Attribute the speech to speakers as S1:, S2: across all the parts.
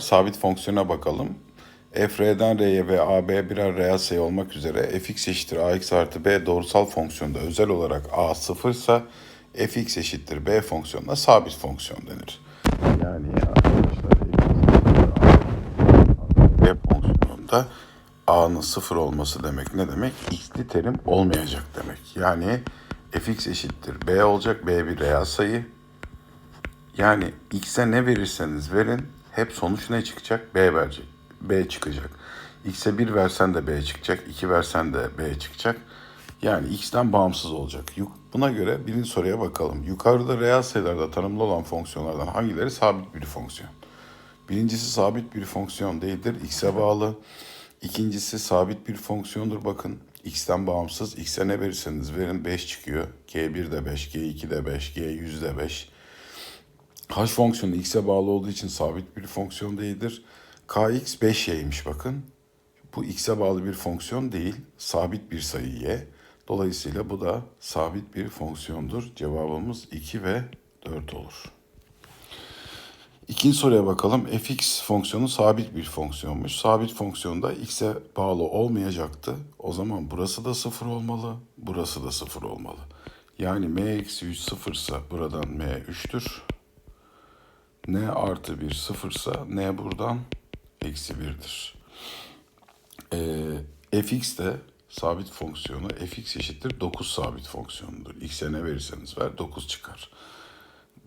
S1: Sabit fonksiyona bakalım. f r'den r'ye ve ab birer reel sayı olmak üzere fx eşittir ax artı b doğrusal fonksiyonda özel olarak a sıfırsa fx eşittir b fonksiyonuna sabit fonksiyon denir. Yani arkadaşlar fx b fonksiyonunda a'nın sıfır olması demek ne demek? x'li terim olmayacak demek. Yani fx eşittir b olacak, b bir reel sayı. Yani x'e ne verirseniz verin hep sonuç ne çıkacak? B verecek. B çıkacak. X'e 1 versen de B çıkacak. 2 versen de B çıkacak. Yani x'ten bağımsız olacak. Buna göre birinci soruya bakalım. Yukarıda reel sayılarda tanımlı olan fonksiyonlardan hangileri sabit bir fonksiyon? Birincisi sabit bir fonksiyon değildir. X'e bağlı. İkincisi sabit bir fonksiyondur. Bakın x'ten bağımsız. X'e ne verirseniz verin 5 çıkıyor. G1 de 5, G2 de 5, G100 de 5. H fonksiyonu x'e bağlı olduğu için sabit bir fonksiyon değildir. Kx 5y'ymiş bakın. Bu x'e bağlı bir fonksiyon değil, sabit bir sayı y. Dolayısıyla bu da sabit bir fonksiyondur. Cevabımız 2 ve 4 olur. İkinci soruya bakalım. fx fonksiyonu sabit bir fonksiyonmuş. Sabit fonksiyonda x'e bağlı olmayacaktı. O zaman burası da sıfır olmalı, burası da sıfır olmalı. Yani m eksi 3 sıfırsa buradan m 3'tür n artı 1 sıfırsa n buradan eksi 1'dir. Ee, fx de sabit fonksiyonu fx eşittir 9 sabit fonksiyonudur. x'e ne verirseniz ver 9 çıkar.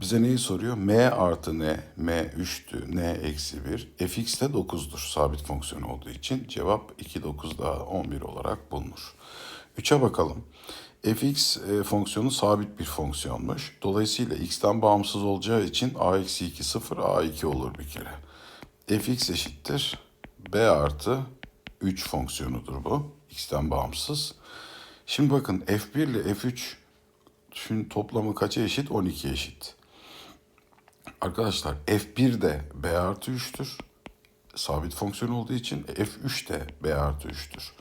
S1: Bize neyi soruyor? m artı n, m 3'tü, n eksi 1. fx de 9'dur sabit fonksiyon olduğu için. Cevap 2, 9 daha 11 olarak bulunur. 3'e bakalım. fx e, fonksiyonu sabit bir fonksiyonmuş. Dolayısıyla x'ten bağımsız olacağı için a eksi 2 0, a 2 olur bir kere. fx eşittir b artı 3 fonksiyonudur bu. x'ten bağımsız. Şimdi bakın f1 ile f3 Şunun toplamı kaça eşit? 12 eşit. Arkadaşlar f1 de b artı 3'tür. Sabit fonksiyon olduğu için f3 de b artı 3'tür.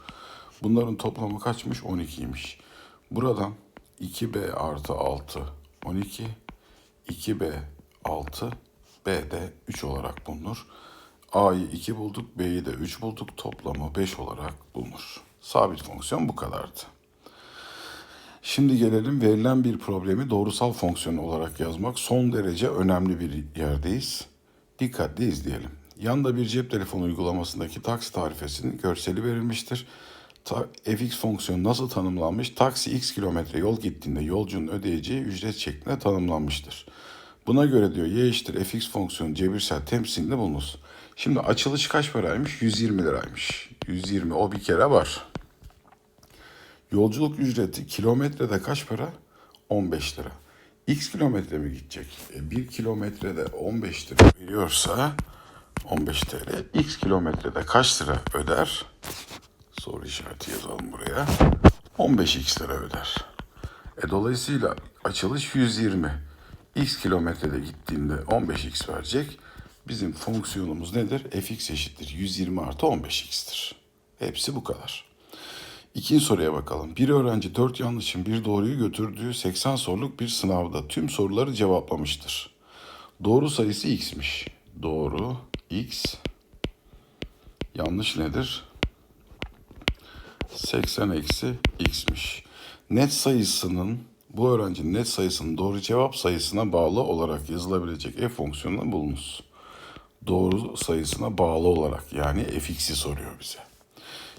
S1: Bunların toplamı kaçmış? 12'ymiş. Buradan 2b artı 6 12 2b 6 b de 3 olarak bulunur. A'yı 2 bulduk, B'yi de 3 bulduk. Toplamı 5 olarak bulunur. Sabit fonksiyon bu kadardı. Şimdi gelelim verilen bir problemi doğrusal fonksiyon olarak yazmak son derece önemli bir yerdeyiz. Dikkatli izleyelim. Yanda bir cep telefonu uygulamasındaki taksi tarifesinin görseli verilmiştir. Ta- fx fonksiyonu nasıl tanımlanmış? Taksi x kilometre yol gittiğinde yolcunun ödeyeceği ücret şeklinde tanımlanmıştır. Buna göre diyor y eşittir fx fonksiyonu cebirsel temsilini bulunuz. Şimdi açılış kaç paraymış? 120 liraymış. 120 o bir kere var. Yolculuk ücreti kilometrede kaç para? 15 lira. X kilometre mi gidecek? E, 1 kilometrede 15 lira veriyorsa 15 TL. X kilometrede kaç lira öder? Soru işareti yazalım buraya. 15x lira öder. E, dolayısıyla açılış 120. X kilometrede gittiğinde 15x verecek. Bizim fonksiyonumuz nedir? fx eşittir 120 artı 15x'tir. Hepsi bu kadar. İkinci soruya bakalım. Bir öğrenci 4 yanlışın bir doğruyu götürdüğü 80 soruluk bir sınavda tüm soruları cevaplamıştır. Doğru sayısı x'miş. Doğru x. Yanlış nedir? 80 eksi x'miş. Net sayısının bu öğrencinin net sayısının doğru cevap sayısına bağlı olarak yazılabilecek f fonksiyonunu bulunuz. Doğru sayısına bağlı olarak yani fx'i soruyor bize.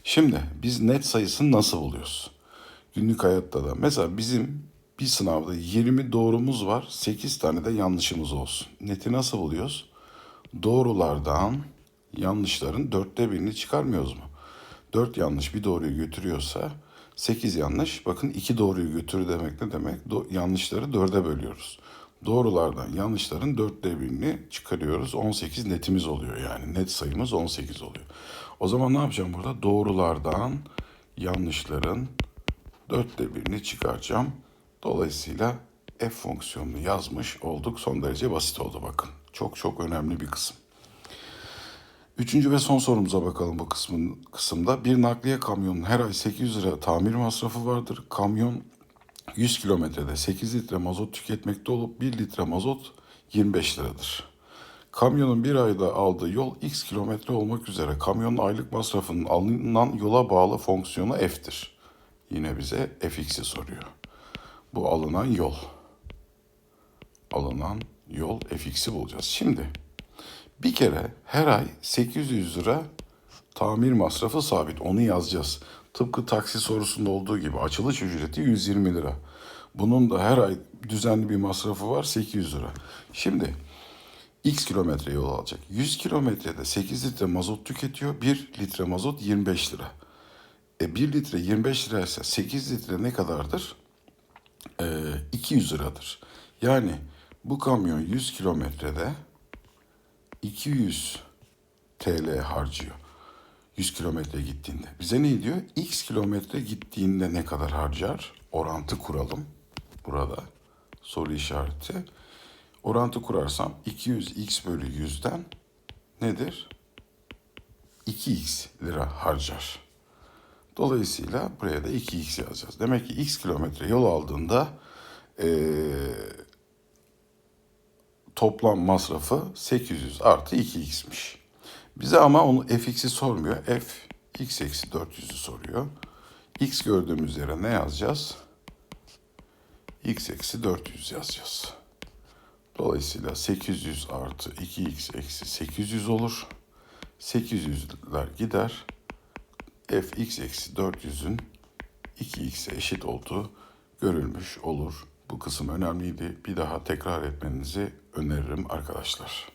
S1: Şimdi biz net sayısını nasıl buluyoruz? Günlük hayatta da mesela bizim bir sınavda 20 doğrumuz var, 8 tane de yanlışımız olsun. Neti nasıl buluyoruz? Doğrulardan yanlışların dörtte birini çıkarmıyoruz mu? 4 yanlış bir doğruyu götürüyorsa 8 yanlış. Bakın 2 doğruyu götür demek ne demek? Do- yanlışları 4'e bölüyoruz. Doğrulardan yanlışların dörtte birini çıkarıyoruz. 18 netimiz oluyor yani. Net sayımız 18 oluyor. O zaman ne yapacağım burada? Doğrulardan yanlışların dörtte birini çıkaracağım. Dolayısıyla f fonksiyonunu yazmış olduk. Son derece basit oldu bakın. Çok çok önemli bir kısım. Üçüncü ve son sorumuza bakalım bu kısmın, kısımda. Bir nakliye kamyonun her ay 800 lira tamir masrafı vardır. Kamyon 100 kilometrede 8 litre mazot tüketmekte olup 1 litre mazot 25 liradır. Kamyonun bir ayda aldığı yol x kilometre olmak üzere kamyonun aylık masrafının alınan yola bağlı fonksiyonu f'tir. Yine bize fx'i soruyor. Bu alınan yol. Alınan yol fx'i bulacağız. Şimdi bir kere her ay 800 lira tamir masrafı sabit. Onu yazacağız. Tıpkı taksi sorusunda olduğu gibi açılış ücreti 120 lira. Bunun da her ay düzenli bir masrafı var 800 lira. Şimdi x kilometre yol alacak. 100 kilometrede 8 litre mazot tüketiyor. 1 litre mazot 25 lira. E 1 litre 25 liraysa 8 litre ne kadardır? E, 200 liradır. Yani bu kamyon 100 kilometrede 200 TL harcıyor. 100 kilometre gittiğinde. Bize ne diyor? X kilometre gittiğinde ne kadar harcar? Orantı kuralım. Burada soru işareti. Orantı kurarsam 200 x bölü 100'den nedir? 2x lira harcar. Dolayısıyla buraya da 2x yazacağız. Demek ki x kilometre yol aldığında eee, toplam masrafı 800 artı 2x'miş. Bize ama onu fx'i sormuyor. f x eksi 400'ü soruyor. x gördüğümüz yere ne yazacağız? x eksi 400 yazacağız. Dolayısıyla 800 artı 2x eksi 800 olur. 800'ler gider. f x eksi 400'ün 2x'e eşit olduğu görülmüş olur. Bu kısım önemliydi. Bir daha tekrar etmenizi öneririm arkadaşlar.